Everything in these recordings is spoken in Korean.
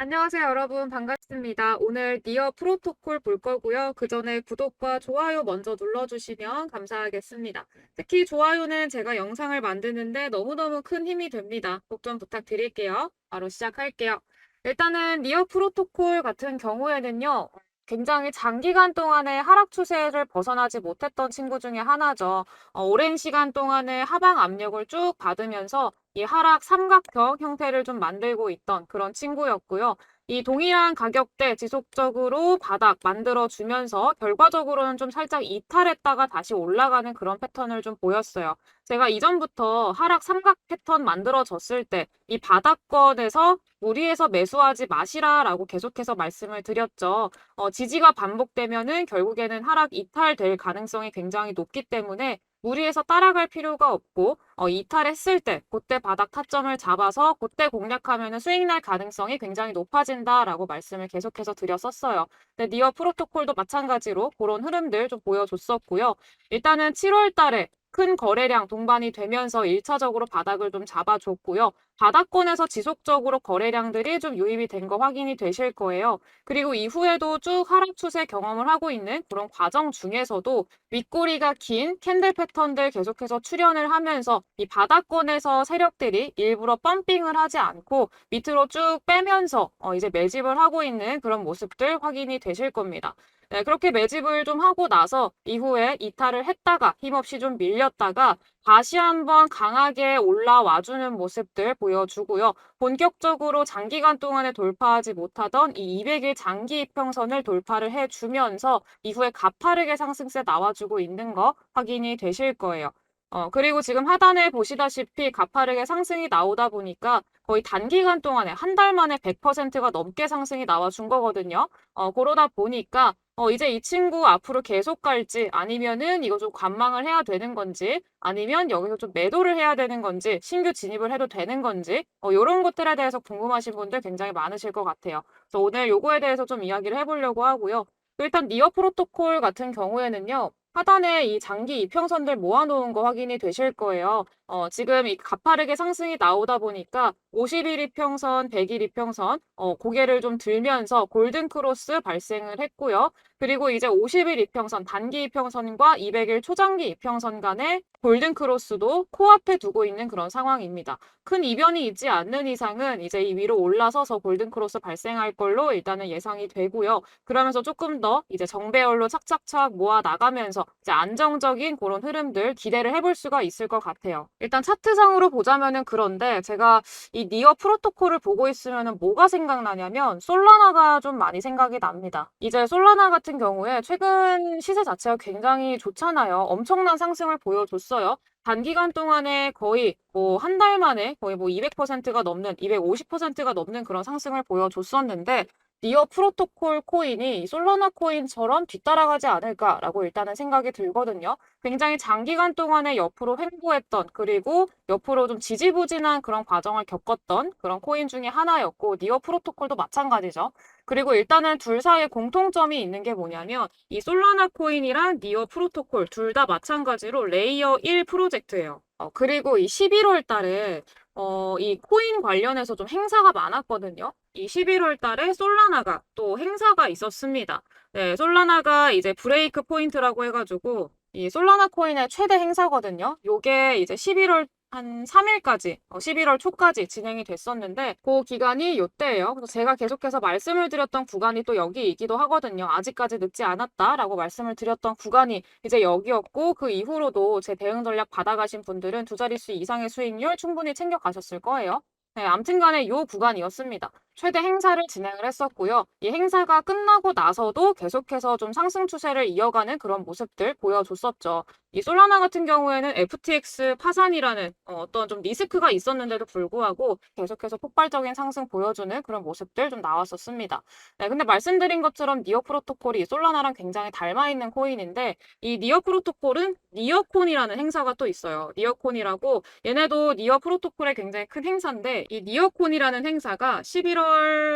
안녕하세요, 여러분. 반갑습니다. 오늘 니어 프로토콜 볼 거고요. 그 전에 구독과 좋아요 먼저 눌러주시면 감사하겠습니다. 특히 좋아요는 제가 영상을 만드는데 너무너무 큰 힘이 됩니다. 꼭 좀 부탁드릴게요. 바로 시작할게요. 일단은 니어 프로토콜 같은 경우에는요. 굉장히 장기간 동안의 하락 추세를 벗어나지 못했던 친구 중에 하나죠. 어, 오랜 시간 동안의 하방 압력을 쭉 받으면서 이 하락 삼각형 형태를 좀 만들고 있던 그런 친구였고요. 이 동일한 가격대 지속적으로 바닥 만들어 주면서 결과적으로는 좀 살짝 이탈했다가 다시 올라가는 그런 패턴을 좀 보였어요. 제가 이전부터 하락 삼각 패턴 만들어졌을 때 이 바닥권에서 무리해서 매수하지 마시라라고 계속해서 말씀을 드렸죠. 어, 지지가 반복되면은 결국에는 하락 이탈될 가능성이 굉장히 높기 때문에 무리해서 따라갈 필요가 없고 어, 이탈했을 때 그때 바닥 타점을 잡아서 그때 공략하면 수익 날 가능성이 굉장히 높아진다라고 말씀을 계속해서 드렸었어요. 근데 니어 프로토콜도 마찬가지로 그런 흐름들 좀 보여줬었고요. 일단은 7월 달에 큰 거래량 동반이 되면서 1차적으로 바닥을 좀 잡아줬고요. 바닥권에서 지속적으로 거래량들이 좀 유입이 된 거 확인이 되실 거예요. 그리고 이후에도 쭉 하락 추세 경험을 하고 있는 그런 과정 중에서도 윗꼬리가 긴 캔들 패턴들 계속해서 출현을 하면서 이 바닥권에서 세력들이 일부러 펌핑을 하지 않고 밑으로 쭉 빼면서 어 이제 매집을 하고 있는 그런 모습들 확인이 되실 겁니다. 네, 그렇게 매집을 좀 하고 나서 이후에 이탈을 했다가 힘없이 좀 밀렸다가 다시 한번 강하게 올라와주는 모습들 보여주고요. 본격적으로 장기간 동안에 돌파하지 못하던 이 200일 장기 이평선을 돌파를 해주면서 이후에 가파르게 상승세 나와주고 있는 거 확인이 되실 거예요. 어, 그리고 지금 하단에 보시다시피 가파르게 상승이 나오다 보니까 거의 단기간 동안에 한 달 만에 100%가 넘게 상승이 나와준 거거든요. 어, 그러다 보니까 어, 이제 이 친구 앞으로 계속 갈지 아니면은 이거 좀 관망을 해야 되는 건지 아니면 여기서 좀 매도를 해야 되는 건지 신규 진입을 해도 되는 건지 어, 이런 것들에 대해서 궁금하신 분들 굉장히 많으실 것 같아요. 그래서 오늘 요거에 대해서 좀 이야기를 해보려고 하고요. 일단 니어 프로토콜 같은 경우에는요. 하단에 이 장기 이평선들 모아놓은 거 확인이 되실 거예요. 어, 지금 이 가파르게 상승이 나오다 보니까 50일 이평선, 100일 이평선, 어, 고개를 좀 들면서 골든 크로스 발생을 했고요. 그리고 이제 50일 이평선, 단기 이평선과 200일 초장기 이평선 간의 골든 크로스도 코앞에 두고 있는 그런 상황입니다. 큰 이변이 있지 않는 이상은 이제 이 위로 올라서서 골든 크로스 발생할 걸로 일단은 예상이 되고요. 그러면서 조금 더 이제 정배열로 착착착 모아 나가면서 이제 안정적인 그런 흐름들 기대를 해볼 수가 있을 것 같아요. 일단 차트상으로 보자면은 그런데 제가 이 니어 프로토콜을 보고 있으면은 뭐가 생각나냐면 솔라나가 좀 많이 생각이 납니다. 이제 솔라나 같은 경우에 최근 시세 자체가 굉장히 좋잖아요. 엄청난 상승을 보여줬어요. 단기간 동안에 거의 뭐 한 달 만에 거의 뭐 200%가 넘는 250%가 넘는 그런 상승을 보여줬었는데 니어 프로토콜 코인이 솔라나 코인처럼 뒤따라가지 않을까라고 일단은 생각이 들거든요. 굉장히 장기간 동안에 옆으로 횡보했던 그리고 옆으로 좀 지지부진한 그런 과정을 겪었던 그런 코인 중에 하나였고 니어 프로토콜도 마찬가지죠. 그리고 일단은 둘 사이에 공통점이 있는 게 뭐냐면 이 솔라나 코인이랑 니어 프로토콜 둘 다 마찬가지로 레이어 1 프로젝트예요. 어, 그리고 이 11월 달에 어, 이 코인 관련해서 좀 행사가 많았거든요. 이 11월 달에 솔라나가 또 행사가 있었습니다. 네, 솔라나가 이제 브레이크 포인트라고 해가지고 이 솔라나 코인의 최대 행사거든요. 요게 이제 11월 한 3일까지, 어, 11월 초까지 진행이 됐었는데, 그 기간이 요때예요. 제가 계속해서 말씀을 드렸던 구간이 또 여기이기도 하거든요. 아직까지 늦지 않았다라고 말씀을 드렸던 구간이 이제 여기였고, 그 이후로도 제 대응 전략 받아가신 분들은 두 자릿수 이상의 수익률 충분히 챙겨가셨을 거예요. 네, 암튼 간에 요 구간이었습니다. 최대 행사를 진행을 했었고요. 이 행사가 끝나고 나서도 계속해서 좀 상승 추세를 이어가는 그런 모습들 보여줬었죠. 이 솔라나 같은 경우에는 FTX 파산이라는 어, 떤 좀 리스크가 있었는데도 불구하고 계속해서 폭발적인 상승 보여주는 그런 모습들 좀 나왔었습니다. 네, 근데 말씀드린 것처럼 니어 프로토콜이 솔라나랑 굉장히 닮아 있는 코인인데 이 니어 프로토콜은 니어콘이라는 행사가 또 있어요. 니어콘이라고 얘네도 니어 프로토콜의 굉장히 큰 행사인데 이 니어콘이라는 행사가 11월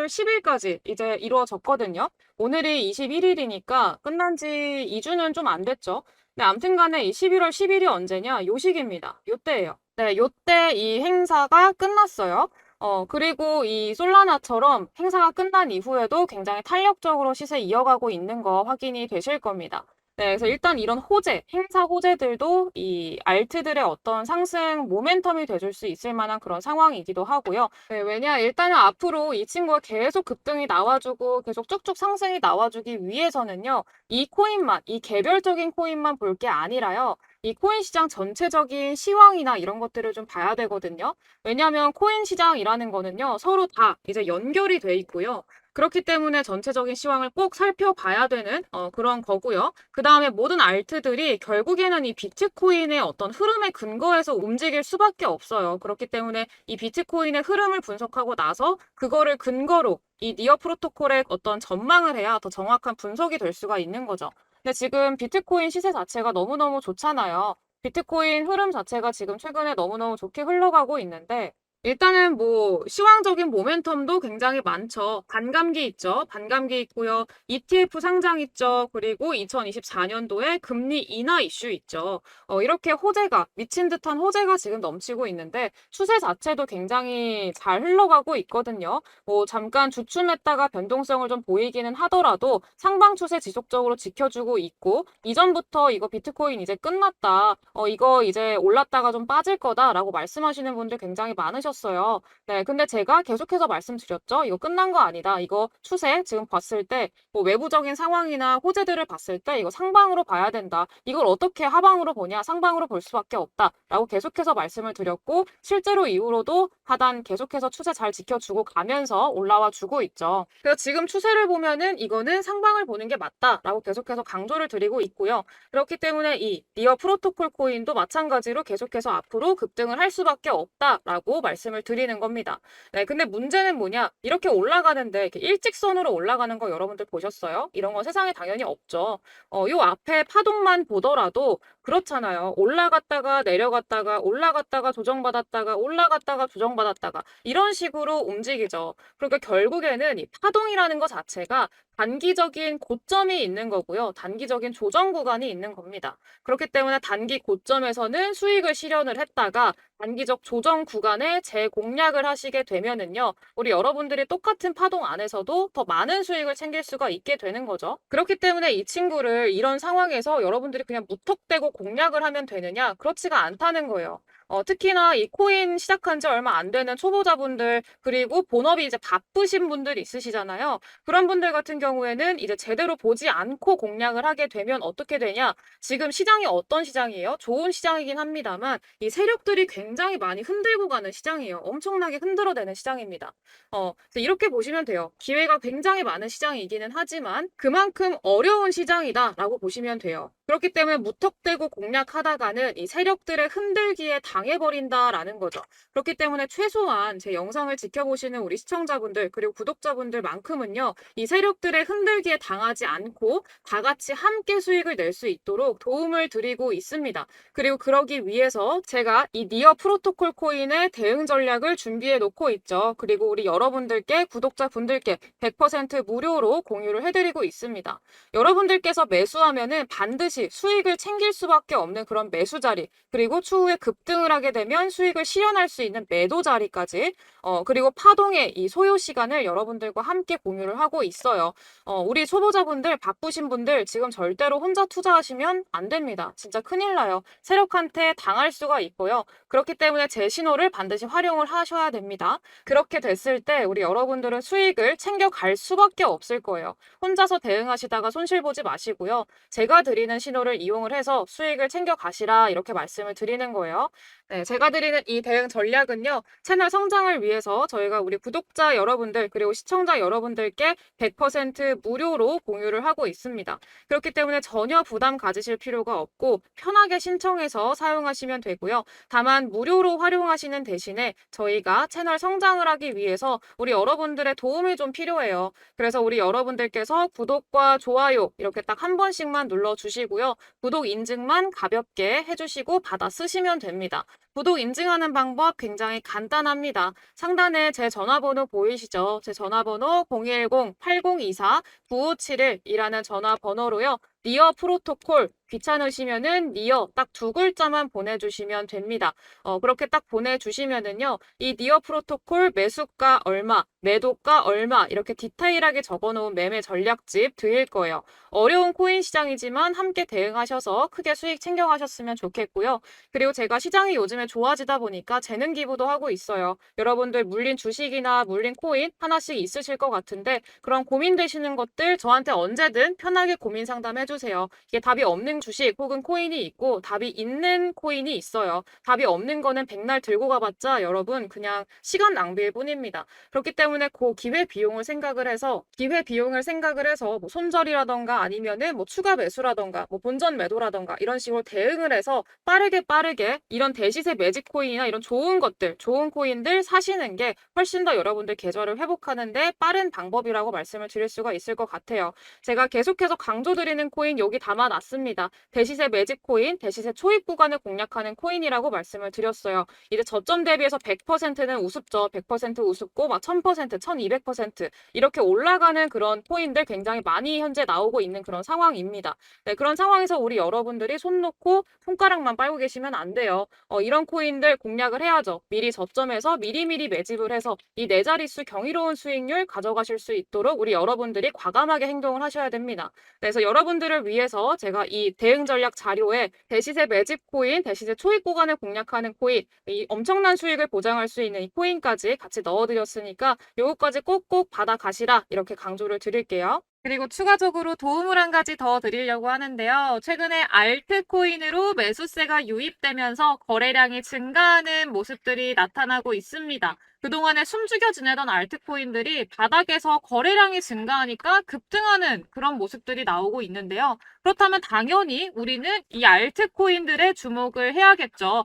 10일까지 이제 이루어졌거든요. 오늘이 21일이니까 끝난 지 2주는 좀 안 됐죠. 네, 암튼 간에 이 11월 10일이 언제냐? 요 시기입니다. 요 때예요. 네, 요때 이 행사가 끝났어요. 어, 그리고 이 솔라나처럼 행사가 끝난 이후에도 굉장히 탄력적으로 시세 이어가고 있는 거 확인이 되실 겁니다. 네, 그래서 일단 이런 호재, 행사 호재들도 이 알트들의 어떤 상승 모멘텀이 돼줄 수 있을 만한 그런 상황이기도 하고요. 네, 왜냐, 일단은 앞으로 이 친구가 계속 급등이 나와주고 계속 쭉쭉 상승이 나와주기 위해서는요, 이 코인만, 이 개별적인 코인만 볼 게 아니라요, 이 코인 시장 전체적인 시황이나 이런 것들을 좀 봐야 되거든요. 왜냐하면 코인 시장이라는 거는요, 서로 다 이제 연결이 돼 있고요. 그렇기 때문에 전체적인 시황을 꼭 살펴봐야 되는 어, 그런 거고요. 그 다음에 모든 알트들이 결국에는 이 비트코인의 어떤 흐름에 근거해서 움직일 수밖에 없어요. 그렇기 때문에 이 비트코인의 흐름을 분석하고 나서 그거를 근거로 이 니어 프로토콜의 어떤 전망을 해야 더 정확한 분석이 될 수가 있는 거죠. 근데 지금 비트코인 시세 자체가 너무너무 좋잖아요. 비트코인 흐름 자체가 지금 최근에 너무너무 좋게 흘러가고 있는데 일단은 뭐 시황적인 모멘텀도 굉장히 많죠. 반감기 있죠. 반감기 있고요. ETF 상장 있죠. 그리고 2024년도에 금리 인하 이슈 있죠. 어, 이렇게 호재가 미친 듯한 호재가 지금 넘치고 있는데 추세 자체도 굉장히 잘 흘러가고 있거든요. 뭐 잠깐 주춤했다가 변동성을 좀 보이기는 하더라도 상방 추세 지속적으로 지켜주고 있고 이전부터 이거 비트코인 이제 끝났다. 어, 이거 이제 올랐다가 좀 빠질 거다라고 말씀하시는 분들 굉장히 많으셨 어요. 하셨어요. 네, 근데 제가 계속해서 말씀드렸죠. 이거 끝난 거 아니다. 이거 추세 지금 봤을 때 뭐 외부적인 상황이나 호재들을 봤을 때 이거 상방으로 봐야 된다. 이걸 어떻게 하방으로 보냐? 상방으로 볼 수밖에 없다라고 계속해서 말씀을 드렸고 실제로 이후로도 하단 계속해서 추세 잘 지켜주고 가면서 올라와 주고 있죠. 그래서 지금 추세를 보면은 이거는 상방을 보는 게 맞다라고 계속해서 강조를 드리고 있고요. 그렇기 때문에 이 니어 프로토콜 코인도 마찬가지로 계속해서 앞으로 급등을 할 수밖에 없다라고 말씀 말씀을 드리는 겁니다. 네, 근데 문제는 뭐냐? 이렇게 올라가는데 이렇게 일직선으로 올라가는 거 여러분들 보셨어요? 이런 거 세상에 당연히 없죠. 어, 요 앞에 파동만 보더라도 그렇잖아요. 올라갔다가 내려갔다가 올라갔다가 조정받았다가 올라갔다가 조정받았다가 이런 식으로 움직이죠. 그러니까 결국에는 이 파동이라는 것 자체가 단기적인 고점이 있는 거고요. 단기적인 조정 구간이 있는 겁니다. 그렇기 때문에 단기 고점에서는 수익을 실현을 했다가 단기적 조정 구간에 재공략을 하시게 되면은요. 우리 여러분들이 똑같은 파동 안에서도 더 많은 수익을 챙길 수가 있게 되는 거죠. 그렇기 때문에 이 친구를 이런 상황에서 여러분들이 그냥 무턱대고 공략을 하면 되느냐? 그렇지가 않다는 거예요. 어, 특히나 이 코인 시작한 지 얼마 안 되는 초보자분들 그리고 본업이 이제 바쁘신 분들 있으시잖아요. 그런 분들 같은 경우에는 이제 제대로 보지 않고 공략을 하게 되면 어떻게 되냐? 지금 시장이 어떤 시장이에요? 좋은 시장이긴 합니다만 이 세력들이 굉장히 많이 흔들고 가는 시장이에요. 엄청나게 흔들어대는 시장입니다. 어, 이렇게 보시면 돼요. 기회가 굉장히 많은 시장이기는 하지만 그만큼 어려운 시장이다라고 보시면 돼요. 그렇기 때문에 무턱대고 공략하다가는 이 세력들의 흔들기에 당해버린다라는 거죠. 그렇기 때문에 최소한 제 영상을 지켜보시는 우리 시청자분들 그리고 구독자분들만큼은요. 이 세력들의 흔들기에 당하지 않고 다 같이 함께 수익을 낼 수 있도록 도움을 드리고 있습니다. 그리고 그러기 위해서 제가 이 니어 프로토콜 코인의 대응 전략을 준비해 놓고 있죠. 그리고 우리 여러분들께 구독자분들께 100% 무료로 공유를 해드리고 있습니다. 여러분들께서 매수하면은 반드시 반드시 수익을 챙길 수밖에 없는 그런 매수 자리, 그리고 추후에 급등을 하게 되면 수익을 실현할 수 있는 매도 자리까지, 어, 그리고 파동의 이 소요 시간을 여러분들과 함께 공유를 하고 있어요. 어, 우리 초보자분들, 바쁘신 분들 지금 절대로 혼자 투자하시면 안 됩니다. 진짜 큰일 나요. 세력한테 당할 수가 있고요. 그렇기 때문에 제 신호를 반드시 활용을 하셔야 됩니다. 그렇게 됐을 때 우리 여러분들은 수익을 챙겨갈 수밖에 없을 거예요. 혼자서 대응하시다가 손실 보지 마시고요. 제가 드리는 신호를 이용을 해서 수익을 챙겨 가시라 이렇게 말씀을 드리는 거예요. 네, 제가 드리는 이 대응 전략은요. 채널 성장을 위해서 저희가 우리 구독자 여러분들 그리고 시청자 여러분들께 100% 무료로 공유를 하고 있습니다. 그렇기 때문에 전혀 부담 가지실 필요가 없고 편하게 신청해서 사용하시면 되고요. 다만 무료로 활용하시는 대신에 저희가 채널 성장을 하기 위해서 우리 여러분들의 도움이 좀 필요해요. 그래서 우리 여러분들께서 구독과 좋아요 이렇게 딱 한 번씩만 눌러 주시고 되고요. 구독 인증만 가볍게 해주시고 받아 쓰시면 됩니다. 구독 인증하는 방법 굉장히 간단합니다. 상단에 제 전화번호 보이시죠? 제 전화번호 010-8024-9571이라는 전화번호로요. 니어 프로토콜 귀찮으시면은 니어 딱 두 글자만 보내주시면 됩니다. 어, 그렇게 딱 보내주시면은요, 이 니어 프로토콜 매수가 얼마, 매도가 얼마 이렇게 디테일하게 적어놓은 매매 전략집 드릴 거예요. 어려운 코인 시장이지만 함께 대응하셔서 크게 수익 챙겨가셨으면 좋겠고요. 그리고 제가 시장이 요즘에 좋아지다 보니까 재능 기부도 하고 있어요. 여러분들 물린 주식이나 물린 코인 하나씩 있으실 것 같은데 그런 고민되시는 것들 저한테 언제든 편하게 고민 상담 해 주세요. 이게 답이 없는 주식 혹은 코인이 있고 답이 있는 코인이 있어요. 답이 없는 거는 백날 들고 가봤자 여러분 그냥 시간 낭비일 뿐입니다. 그렇기 때문에 그 기회 비용을 생각을 해서 기회 비용을 생각을 해서 뭐 손절이라던가 아니면은 뭐 추가 매수라던가 뭐 본전 매도라던가 이런 식으로 대응을 해서 빠르게 빠르게 이런 대시세 매직 코인이나 이런 좋은 것들, 좋은 코인들 사시는 게 훨씬 더 여러분들 계좌를 회복하는데 빠른 방법이라고 말씀을 드릴 수가 있을 것 같아요. 제가 계속해서 강조드리는 코인 여기 담아놨습니다. 대시세 매직 코인, 대시세 초입 구간을 공략하는 코인이라고 말씀을 드렸어요. 이제 저점 대비해서 100%는 우습죠. 100% 우습고 막 1000%, 1200% 이렇게 올라가는 그런 코인들 굉장히 많이 현재 나오고 있는 그런 상황입니다. 네, 그런 상황에서 우리 여러분들이 손 놓고 손가락만 빨고 계시면 안 돼요. 어, 이런 코인들 공략을 해야죠. 미리 저점에서 미리미리 매집을 해서 이 네 자릿수 경이로운 수익률 가져가실 수 있도록 우리 여러분들이 과감하게 행동을 하셔야 됩니다. 그래서 여러분들 을 위해서 제가 이 대응 전략 자료에 대시세 매집 코인, 대시세 초입 구간을 공략하는 코인, 이 엄청난 수익을 보장할 수 있는 이 코인까지 같이 넣어드렸으니까 요거까지 꼭꼭 받아 가시라 이렇게 강조를 드릴게요. 그리고 추가적으로 도움을 한 가지 더 드리려고 하는데요. 최근에 알트코인으로 매수세가 유입되면서 거래량이 증가하는 모습들이 나타나고 있습니다. 그동안에 숨죽여 지내던 알트코인들이 바닥에서 거래량이 증가하니까 급등하는 그런 모습들이 나오고 있는데요. 그렇다면 당연히 우리는 이 알트코인들의 주목을 해야겠죠.